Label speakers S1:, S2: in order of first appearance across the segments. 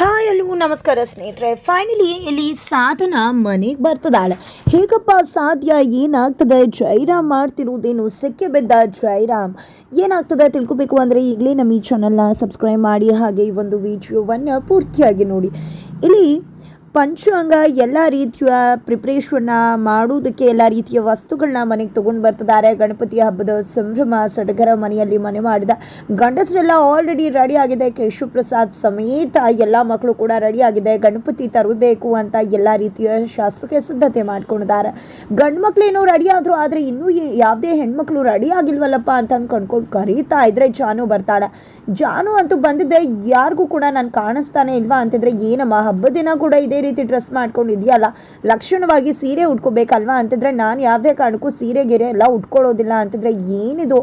S1: Hi ಅಲ್ಲೂ, ನಮಸ್ಕಾರ ಸ್ನೇಹಿತರೆ. ಫೈನಲಿ ಇಲ್ಲಿ ಸಾಧನ ಮನೆಗೆ ಬರ್ತದಾಳೆ. ಹೇಗಪ್ಪ ಸಾಧ್ಯ? ಏನಾಗ್ತದೆ? ಜೈರಾಮ್ ಮಾಡ್ತಿರುವುದೇನು ಸೆಕ್ಕೆ ಬಿದ್ದ ಜೈರಾಮ್. ಏನಾಗ್ತದೆ ತಿಳ್ಕೊಬೇಕು ಅಂದರೆ ಈಗಲೇ ನಮ್ಮ ಈ ಚಾನಲ್ನ ಸಬ್ಸ್ಕ್ರೈಬ್ ಮಾಡಿ, ಹಾಗೆ ಈ ಒಂದು ವಿಡಿಯೋವನ್ನು ಪೂರ್ತಿಯಾಗಿ ನೋಡಿ. ಇಲ್ಲಿ ಪಂಚಾಂಗ ಎಲ್ಲ ರೀತಿಯ ಪ್ರಿಪ್ರೇಷನ್ನ ಮಾಡುವುದಕ್ಕೆ ಎಲ್ಲ ರೀತಿಯ ವಸ್ತುಗಳನ್ನ ಮನೆಗೆ ತೊಗೊಂಡು ಬರ್ತಿದ್ದಾರೆ. ಗಣಪತಿ ಹಬ್ಬದ ಸಂಭ್ರಮ ಸಡಗರ ಮನೆಯಲ್ಲಿ ಮನೆ ಮಾಡಿದ ಗಂಡಸರೆಲ್ಲ ಆಲ್ರೆಡಿ ರೆಡಿ ಆಗಿದೆ. ಕೇಶವ ಪ್ರಸಾದ್ ಸಮೇತ ಎಲ್ಲ ಮಕ್ಕಳು ಕೂಡ ರೆಡಿ ಆಗಿದೆ. ಗಣಪತಿ ತರಬೇಕು ಅಂತ ಎಲ್ಲ ರೀತಿಯ ಶಾಸ್ತ್ರಕ್ಕೆ ಸಿದ್ಧತೆ ಮಾಡ್ಕೊಂಡಿದ್ದಾರೆ. ಗಂಡು ಮಕ್ಕಳೇನೋ ರೆಡಿ ಆದರೂ ಆದರೆ ಇನ್ನೂ ಯಾವುದೇ ಹೆಣ್ಮಕ್ಳು ರೆಡಿ ಆಗಿಲ್ವಲ್ಲಪ್ಪ ಅಂತ ಅನ್ಕೊಂಡ್ಕೊಂಡು ಕರೀತಾ ಇದ್ರೆ ಜಾನು ಬರ್ತಾಳೆ. ಜಾನು ಅಂತೂ ಬಂದಿದ್ದೆ, ಯಾರಿಗೂ ಕೂಡ ನಾನು ಕಾಣಿಸ್ತಾನೆ ಇಲ್ವಾ ಅಂತಿದ್ರೆ, ಏನಮ್ಮ, ಹಬ್ಬದ ದಿನ ಕೂಡ ಇದೇ. ರೀತಿ ಡ್ರೆಸ್ ಮಾಡ್ಕೊಂಡು ಇದೆಯಲ್ಲ ಲಕ್ಷಣವಾಗಿ ಸೀರೆ ಉಟ್ಕೋಬೇಕಲ್ವಾ ಅಂತಂದರೆ ನಾನು ಯಾವುದೇ ಕಾರಣಕ್ಕೂ ಸೀರೆ, ಗೆರೆ ಎಲ್ಲ ಉಟ್ಕೊಳ್ಳೋದಿಲ್ಲ ಅಂತಂದರೆ ಏನಿದು?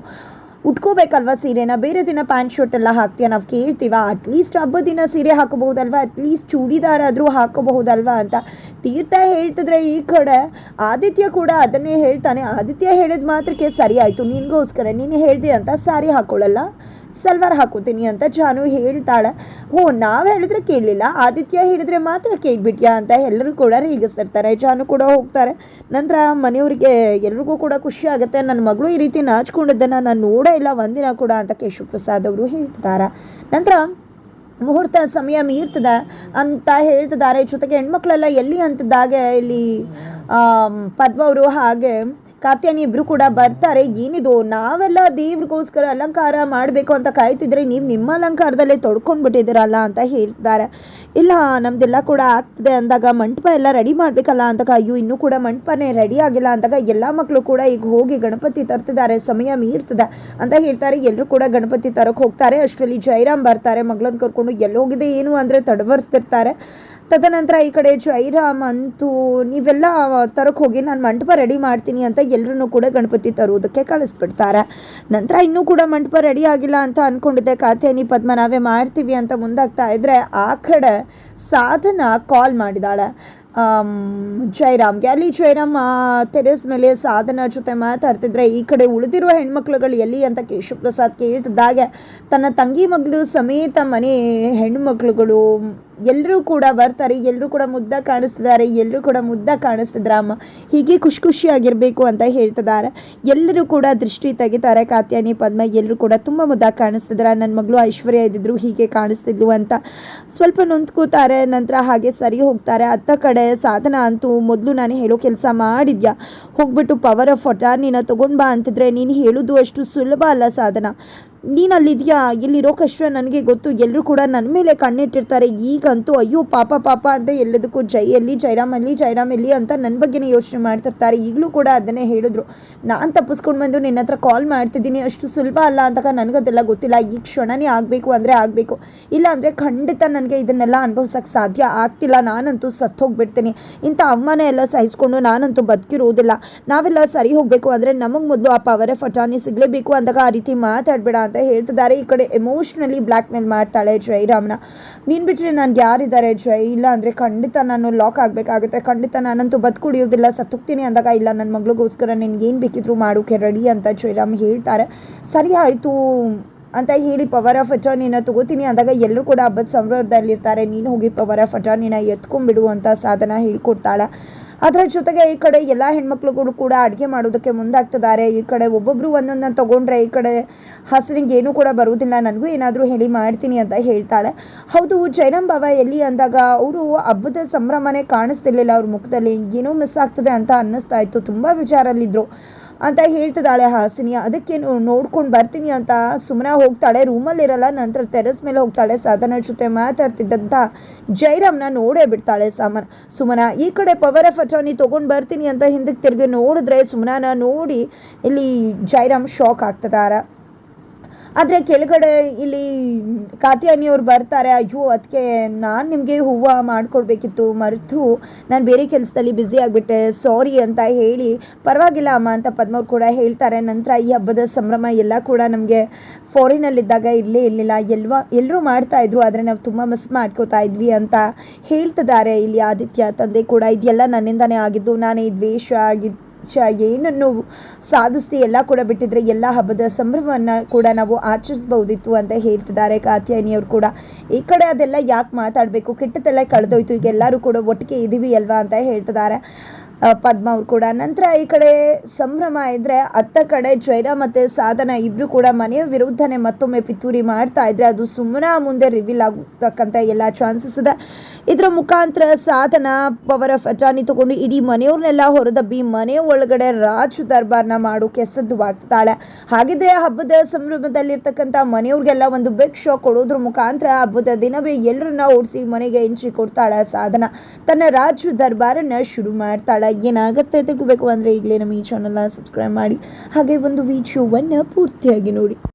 S1: ಉಟ್ಕೋಬೇಕಲ್ವಾ ಸೀರೆನ? ಬೇರೆ ದಿನ ಪ್ಯಾಂಟ್ ಶರ್ಟ್ ಎಲ್ಲ ಹಾಕ್ತೀಯ? ನಾವು ಕೇಳ್ತೀವ? ಅಟ್ಲೀಸ್ಟ್ ಹಬ್ಬದ ದಿನ ಸೀರೆ ಹಾಕೋಬಹುದಲ್ವಾ? ಅಟ್ಲೀಸ್ಟ್ ಚೂಡಿದಾರ ಆದರೂ ಹಾಕೋಬಹುದಲ್ವಾ ಅಂತ ತೀರ್ಥ ಹೇಳ್ತಿದ್ರೆ ಈ ಕಡೆ. ಆದಿತ್ಯ ಕೂಡ ಅದನ್ನೇ ಹೇಳ್ತಾನೆ. ಆದಿತ್ಯ ಹೇಳಿದ ಮಾತ್ರಕ್ಕೆ ಸರಿ ಆಯಿತು. ನಿನಗೋಸ್ಕರ. ನೀನು ಹೇಳ್ದೆ ಅಂತ ಸಾರಿ ಹಾಕೊಳ್ಳಲ್ಲ? ಸಲ್ವಾರ್ ಹಾಕೋತೀನಿ ಅಂತ ಜಾನು ಹೇಳ್ತಾಳೆ. ಹೋ, ನಾವು ಹೇಳಿದ್ರೆ ಕೇಳಲಿಲ್ಲ. ಆದಿತ್ಯ ಹೇಳಿದ್ರೆ ಮಾತ್ರ ಕೇಳ್ಬಿಟ್ಯಾ ಅಂತ ಎಲ್ಲರೂ ಕೂಡ ರೇಗಿಸ್ತಿರ್ತಾರೆ. ಜಾನು ಕೂಡ ಹೋಗ್ತಾರೆ. ನಂತರ ಮನೆಯವರಿಗೆ ಎಲ್ರಿಗೂ ಕೂಡ ಖುಷಿ ಆಗುತ್ತೆ. ನನ್ನ ಮಗಳು ಈ ರೀತಿ ನಾಚ್ಕೊಂಡಿದ್ದನ್ನು ನಾನು ನೋಡೇ ಇಲ್ಲ. ಒಂದಿನ ಕೂಡ ಅಂತ ಕೇಶವ ಪ್ರಸಾದ್ ಅವರು ಹೇಳ್ತಿದ್ದಾರೆ ನಂತರ ಮುಹೂರ್ತ ಸಮಯ ಮೀರ್ತದೆ ಅಂತ ಹೇಳ್ತಿದ್ದಾರೆ. ಜೊತೆಗೆ ಹೆಣ್ಮಕ್ಳೆಲ್ಲ ಎಲ್ಲಿ ಅಂತಿದ್ದಾಗೆ, ಇಲ್ಲಿ ಪದ್ಮವರು ಹಾಗೆ ಕಾತ್ಯಾನಿ ಇಬ್ರು ಕೂಡ ಬರ್ತಾರೆ. ಏನಿದು? ನಾವೆಲ್ಲ ದೇವ್ರಿಗೋಸ್ಕರ ಅಲಂಕಾರ ಮಾಡಬೇಕು ಅಂತ ಕಾಯ್ತಿದ್ರೆ ನೀವು ನಿಮ್ಮ ಅಲಂಕಾರದಲ್ಲೇ ತೊಡ್ಕೊಂಡ್ಬಿಟ್ಟಿದ್ದೀರಲ್ಲ ಅಂತ ಹೇಳ್ತಿದ್ದಾರೆ. ಇಲ್ಲ, ನಮ್ದೆಲ್ಲ ಕೂಡ ಆಗ್ತದೆ ಅಂದಾಗ ಮಂಟಪ ಎಲ್ಲ ರೆಡಿ ಮಾಡಬೇಕಲ್ಲ ಅಂದಾಗ, ಅಯ್ಯೋ, ಇನ್ನೂ ಕೂಡ ಮಂಟಪನೇ ರೆಡಿ ಆಗಿಲ್ಲ ಅಂದಾಗ ಎಲ್ಲ ಮಕ್ಕಳು ಕೂಡ ಈಗ ಹೋಗಿ ಗಣಪತಿ ತರ್ತಿದ್ದಾರೆ. ಸಮಯ ಮೀರ್ತದೆ ಅಂತ ಹೇಳ್ತಾರೆ. ಎಲ್ಲರೂ ಕೂಡ ಗಣಪತಿ ತರಕ್ಕೆ ಹೋಗ್ತಾರೆ. ಅಷ್ಟರಲ್ಲಿ ಜೈರಾಮ್ ಬರ್ತಾರೆ. ಮಗಳನ್ನ ಕರ್ಕೊಂಡು ಎಲ್ಲೋಗಿದೆ ಏನು ಅಂದರೆ ತಡವರ್ಸ್ತಿರ್ತಾರೆ. ತದನಂತರ ಈ ಕಡೆ ಜೈರಾಮ್ ಅಂತೂ ನೀವೆಲ್ಲ ತರಕ್ಕೆ ಹೋಗಿ ನಾನು ಮಂಟಪ ರೆಡಿ ಮಾಡ್ತೀನಿ ಅಂತ ಎಲ್ಲರೂ ಕೂಡ ಗಣಪತಿ ತರುವುದಕ್ಕೆ ಕಳಿಸ್ಬಿಡ್ತಾರೆ. ನಂತರ ಇನ್ನೂ ಕೂಡ ಮಂಟಪ ರೆಡಿ ಆಗಿಲ್ಲ ಅಂತ ಅಂದ್ಕೊಂಡಿದ್ದೆ ಕಾತೇನಿ ಪದ್ಮ ನಾವೇ ಮಾಡ್ತೀವಿ ಅಂತ ಮುಂದಾಗ್ತಾ ಇದ್ರೆ ಆ ಕಡೆ ಸಾಧನ ಕಾಲ್ ಮಾಡಿದಾಳೆ. ಜೈರಾಮ್ಗೆ. ಅಲ್ಲಿ ಜೈರಾಮ್ ತೆರೆಸ್ ಮೇಲೆ ಸಾಧನ ಜೊತೆ ಮಾತಾಡ್ತಿದ್ರೆ ಈ ಕಡೆ ಉಳಿದಿರುವ ಹೆಣ್ಮಕ್ಳುಗಳು ಎಲ್ಲಿ ಅಂತ ಕೇಶವ ಪ್ರಸಾದ್ ಕೇಳ್ತಿದ್ದಾಗೆ ತನ್ನ ತಂಗಿ ಮಗಳು ಸಮೇತ ಮನೆ ಹೆಣ್ಮಕ್ಳುಗಳು ಎಲ್ಲರೂ ಕೂಡ ಬರ್ತಾರೆ ಎಲ್ಲರೂ ಕೂಡ ಮುದ್ದ ಕಾಣಿಸ್ತಿದ್ದಾರೆ ಎಲ್ಲರೂ ಕೂಡ ಮುದ್ದ ಕಾಣಿಸ್ತಿದ್ರಮ್ಮ ಹೀಗೆ ಖುಷಿ ಖುಷಿಯಾಗಿರಬೇಕು ಅಂತ ಹೇಳ್ತಿದ್ದಾರೆ. ಎಲ್ಲರೂ ಕೂಡ ದೃಷ್ಟಿ ತೆಗಿತಾರೆ ಕಾತ್ಯಾನಿ ಪದ್ಮ ಎಲ್ಲರೂ ಕೂಡ ತುಂಬ ಮುದ್ದ ಕಾಣಿಸ್ತಿದ್ರ ನನ್ನ ಮಗಳು ಐಶ್ವರ್ಯ ಇದ್ದಿದ್ರು ಹೀಗೆ ಕಾಣಿಸ್ತಿದ್ಲು ಅಂತ. ಸ್ವಲ್ಪ ನೊಂದ್ಕೋತಾರೆ, ನಂತರ ಹಾಗೆ ಸರಿ ಹೋಗ್ತಾರೆ. ಅತ್ತ ಕಡೆ ಸಾಧನ ಅಂತೂ ಮೊದಲು ನಾನು ಹೇಳೋ ಕೆಲಸ ಮಾಡಿದ್ಯಾ? ಹೋಗ್ಬಿಟ್ಟು ಪವರ್ ಆಫ್ ನೀನು ತೊಗೊಂಡು ಬಾ ಅಂತಿದ್ರೆ ನೀನು ಹೇಳೋದು ಅಷ್ಟು ಸುಲಭ ಅಲ್ಲ ಸಾಧನ. ನೀನು ಅಲ್ಲಿದೆಯಾ ಇಲ್ಲಿರೋ ಕಷ್ಟ ನನಗೆ ಗೊತ್ತು ಎಲ್ಲರೂ ಕೂಡ ನನ್ನ ಮೇಲೆ ಕಣ್ಣಿಟ್ಟಿರ್ತಾರೆ. ಈಗಂತೂ ಅಯ್ಯೋ, ಪಾಪ ಪಾಪ ಅಂತ ಎಲ್ಲದಕ್ಕೂ ಜೈ ಎಲ್ಲಿ ಜೈರಾಮ್ ಅಲ್ಲಿ ಜೈರಾಮ್ ಎಲ್ಲಿ ಅಂತ ನನ್ನ ಬಗ್ಗೆನೇ ಯೋಚನೆ ಮಾಡ್ತಿರ್ತಾರೆ. ಈಗಲೂ ಕೂಡ ಅದನ್ನೇ ಹೇಳಿದ್ರು. ನಾನು ತಪ್ಪಿಸ್ಕೊಂಡು ಬಂದು ನಿನ್ನ ಹತ್ರ ಕಾಲ್ ಮಾಡ್ತಿದ್ದೀನಿ. ಅಷ್ಟು ಸುಲಭ ಅಲ್ಲ ಅಂತ ನನಗದೆಲ್ಲ ಗೊತ್ತಿಲ್ಲ. ಈ ಕ್ಷಣನೇ ಆಗಬೇಕು ಅಂದರೆ ಆಗಬೇಕು. ಇಲ್ಲ ಅಂದರೆ ಖಂಡಿತ ನನಗೆ ಇದನ್ನೆಲ್ಲ ಅನುಭವಿಸೋಕ್ಕೆ ಸಾಧ್ಯ ಆಗ್ತಿಲ್ಲ. ನಾನಂತೂ ಸತ್ತೋಗ್ಬಿಡ್ತೀನಿ. ಇಂಥ ಅಮ್ಮನ ಎಲ್ಲ ಸಹಿಸ್ಕೊಂಡು ನಾನಂತೂ ಬದುಕಿರೋದಿಲ್ಲ. ನಾವೆಲ್ಲ ಸರಿ ಹೋಗಬೇಕು ಅಂದರೆ ನಮಗೆ ಮೊದಲು ಆ ಪವರ್ ಫಟಾನಿ ಸಿಗಲೇಬೇಕು ಅಂದಾಗ ಆ ರೀತಿ ಮಾತಾಡಬೇಡ ಅಂತ ಹೇಳ್ತಿದ್ದಾರೆ. ಈ ಕಡೆ ಎಮೋಷ್ನಲಿ ಬ್ಲ್ಯಾಕ್ ಮೇಲ್ ಮಾಡ್ತಾಳೆ ಜೈರಾಮ್ನ. ನೀನು ಬಿಟ್ಟರೆ ನನಗೆ ಯಾರಿದ್ದಾರೆ ಜೈ? ಇಲ್ಲ ಅಂದರೆ ಖಂಡಿತ ನಾನು ಲಾಕ್ ಆಗಬೇಕಾಗುತ್ತೆ. ಖಂಡಿತ ನಾನಂತೂ ಬದುಕುಡಿಯೋದಿಲ್ಲ. ಸತ್ತೋಗ್ತೀನಿ ಅಂದಾಗ, ಇಲ್ಲ ನನ್ನ ಮಗಳಿಗೋಸ್ಕರ ನಿನ್ಗೆ ಏನು ಬೇಕಿದ್ರು ಮಾಡೋಕೆ ರೆಡಿ ಅಂತ ಜೈರಾಮ್ ಹೇಳ್ತಾರೆ. ಸರಿ ಆಯಿತು ಅಂತ ಹೇಳಿ ಪವರ್ ಆಫ್ ಅಟಾರ್ನಿನ ತಗೋತೀನಿ ಅಂದಾಗ, ಎಲ್ಲರೂ ಕೂಡ ಹಬ್ಬದ ಸಂಭ್ರಮದಲ್ಲಿರ್ತಾರೆ. ನೀನು ಹೋಗಿ ಪವರ್ ಆಫ್ ಅಟಾರ್ನಿನ ಎತ್ಕೊಂಡ್ಬಿಡು ಅಂತ ಸಾಧನ ಹೇಳ್ಕೊಡ್ತಾಳೆ. ಅದರ ಜೊತೆಗೆ ಈ ಕಡೆ ಎಲ್ಲ ಹೆಣ್ಮಕ್ಳುಗಳು ಕೂಡ ಅಡುಗೆ ಮಾಡೋದಕ್ಕೆ ಮುಂದಾಗ್ತಿದ್ದಾರೆ. ಈ ಕಡೆ ಒಬ್ಬೊಬ್ಬರು ಒಂದೊಂದನ್ನು ತೊಗೊಂಡ್ರೆ ಈ ಕಡೆ ಹಸನಿಗೆ ಏನೂ ಕೂಡ ಬರುವುದಿಲ್ಲ. ನನಗೂ ಏನಾದರೂ ಹೇಳಿ ಮಾಡ್ತೀನಿ ಅಂತ ಹೇಳ್ತಾಳೆ. ಹೌದು ಜೈರಾಮ್ ಬಾಬಾ ಎಲ್ಲಿ ಅಂದಾಗ ಅವರು ಹಬ್ಬದ ಸಂಭ್ರಮನೇ ಕಾಣಿಸ್ತಿರ್ಲಿಲ್ಲ. ಅವ್ರ ಮುಖದಲ್ಲಿ ಏನೋ ಮಿಸ್ ಆಗ್ತದೆ ಅಂತ ಅನ್ನಿಸ್ತಾ ಇತ್ತು. ತುಂಬ ವಿಚಾರಲ್ಲಿದ್ದರು ಅಂತ ಹೇಳ್ತಿದ್ದಾಳೆ ಹಾಸಿನಿ ಅದಕ್ಕೆ ನೋಡ್ಕೊಂಡು ಬರ್ತೀನಿ ಅಂತ ಸುಮ್ಮನೆ ಹೋಗ್ತಾಳೆ. ರೂಮಲ್ಲಿರಲ್ಲ ನಂತರ ಟೆರೆಸ್ ಮೇಲೆ ಹೋಗ್ತಾಳೆ. ಸಾಧನ ಜೊತೆ ಮಾತಾಡ್ತಿದ್ದಂಥ ಜೈರಾಮ್ನ ನೋಡೇ ಬಿಡ್ತಾಳೆ ಸಾಮನ್. ಸುಮನ, ಈ ಕಡೆ ಪವರ್ ಆಫ್ ಅಟಾರ್ನಿ ತೊಗೊಂಡು ಬರ್ತೀನಿ ಅಂತ ಹಿಂದಕ್ಕೆ ತಿರುಗಿ ನೋಡಿದ್ರೆ ಸುಮನನ ನೋಡಿ ಇಲ್ಲಿ ಜೈರಾಮ್ ಶಾಕ್ ಆಗ್ತಿದ್ದಾರೆ ಆದರೆ ಕೆಳಗಡೆ ಇಲ್ಲಿ ಕಾತ್ಯಾನಿಯವ್ರು ಬರ್ತಾರೆ, ಅಯ್ಯೋ ಅದಕ್ಕೆ ನಾನು ನಿಮಗೆ ಹೂವು ಮಾಡಿಕೊಡ್ಬೇಕಿತ್ತು, ಮರೆತು. ನಾನು ಬೇರೆ ಕೆಲಸದಲ್ಲಿ ಬ್ಯುಸಿ ಆಗಿಬಿಟ್ಟೆ ಸಾರಿ ಅಂತ ಹೇಳಿ. ಪರವಾಗಿಲ್ಲ ಅಮ್ಮ ಅಂತ ಪದ್ಮವ್ರು ಕೂಡ ಹೇಳ್ತಾರೆ. ನಂತರ ಈ ಹಬ್ಬದ ಸಂಭ್ರಮ ಎಲ್ಲ ಕೂಡ ನಮಗೆ ಫಾರಿನಲ್ಲಿದ್ದಾಗ ಇರಲೇ ಇರಲಿಲ್ಲ. ಎಲ್ವ ಎಲ್ಲರೂ ಮಾಡ್ತಾ ಇದ್ರು, ಆದರೆ ನಾವು ತುಂಬ ಮಿಸ್ ಮಾಡ್ಕೋತಾ ಇದ್ವಿ ಅಂತ ಹೇಳ್ತಿದ್ದಾರೆ ಇಲ್ಲಿ ಆದಿತ್ಯ ತಂದೆ ಕೂಡ. ಇದೆಲ್ಲ ನನ್ನಿಂದನೇ ಆಗಿದ್ದು, ನಾನೇ ದ್ವೇಷ ಆಗಿದ್ದು ಭವಿಷ್ಯ ಏನನ್ನು ಸಾಧಿಸಿ ಎಲ್ಲ ಕೂಡ ಬಿಟ್ಟಿದ್ರೆ ಎಲ್ಲ ಹಬ್ಬದ ಸಂಭ್ರಮವನ್ನು ಕೂಡ ನಾವು ಆಚರಿಸ್ಬಹುದಿತ್ತು ಅಂತ ಹೇಳ್ತಿದ್ದಾರೆ ಕಾತ್ಯಾಯಿನಿ ಅವರು ಕೂಡ. ಈ ಕಡೆ ಅದೆಲ್ಲ ಯಾಕೆ ಮಾತಾಡಬೇಕು? ಕೆಟ್ಟದೆಲ್ಲ ಕಳೆದೋಯ್ತು. ಈಗ ಎಲ್ಲರೂ ಕೂಡ ಒಟ್ಟಿಗೆ ಇದ್ದೀವಿ ಅಲ್ವಾ ಅಂತ ಹೇಳ್ತಿದ್ದಾರೆ. ಪದ್ಮ ಅವ್ರು ಕೂಡ. ನಂತರ ಈ ಕಡೆ ಸಂಭ್ರಮ ಇದ್ದರೆ ಅತ್ತ ಕಡೆ ಜೈರಾಮ್ ಮತ್ತೆ ಸಾಧನ ಇಬ್ಬರು ಕೂಡ ಮನೆಯ ವಿರುದ್ಧನೇ ಮತ್ತೊಮ್ಮೆ ಪಿತೂರಿ ಮಾಡ್ತಾ ಇದ್ರೆ ಅದು ಸುಮ್ಮನೆ ಮುಂದೆ ರಿವೀಲ್ ಆಗತಕ್ಕಂಥ ಎಲ್ಲ ಚಾನ್ಸಸ್ ಇದೆ. ಇದರ ಮುಖಾಂತರ ಸಾಧನ, ಪವರ್ ಆಫ್ ಅಟಾರ್ನಿ ತಗೊಂಡು ಇಡೀ ಮನೆಯವ್ರನ್ನೆಲ್ಲ ಹೊರದಬ್ಬಿ ಮನೆ ಒಳಗಡೆ ರಾಜ ದರ್ಬಾರ್ನ ಮಾಡೋಕೆ ಸದ್ದುವಾಗ್ತಾಳೆ ಹಾಗಿದ್ರೆ ಹಬ್ಬದ ಸಂಭ್ರಮದಲ್ಲಿರ್ತಕ್ಕಂಥ ಮನೆಯವ್ರಿಗೆಲ್ಲ ಒಂದು ಬಿಗ್ ಶಾಕ್ ಕೊಡೋದ್ರ ಮುಖಾಂತರ ಹಬ್ಬದ ದಿನವೇ ಎಲ್ಲರನ್ನ ಓಡಿಸಿ ಮನೆಗೆ ಎಂಟ್ರಿ ಕೊಡ್ತಾಳೆ ಸಾಧನ. ತನ್ನ ರಾಜ ದರ್ಬಾರನ್ನ ಶುರು ಮಾಡ್ತಾಳೆ. ಏನಾಗುತ್ತೆ ತಿಳ್ಕೋಬೇಕು ಅಂದರೆ ಈಗಲೇ ನಮ್ಮ ಈ ಚಾನಲ್ನ ಸಬ್ಸ್ಕ್ರೈಬ್ ಮಾಡಿ. ಹಾಗೆ ಒಂದು ವಿಡಿಯೋವನ್ನು ಪೂರ್ತಿಯಾಗಿ ನೋಡಿ.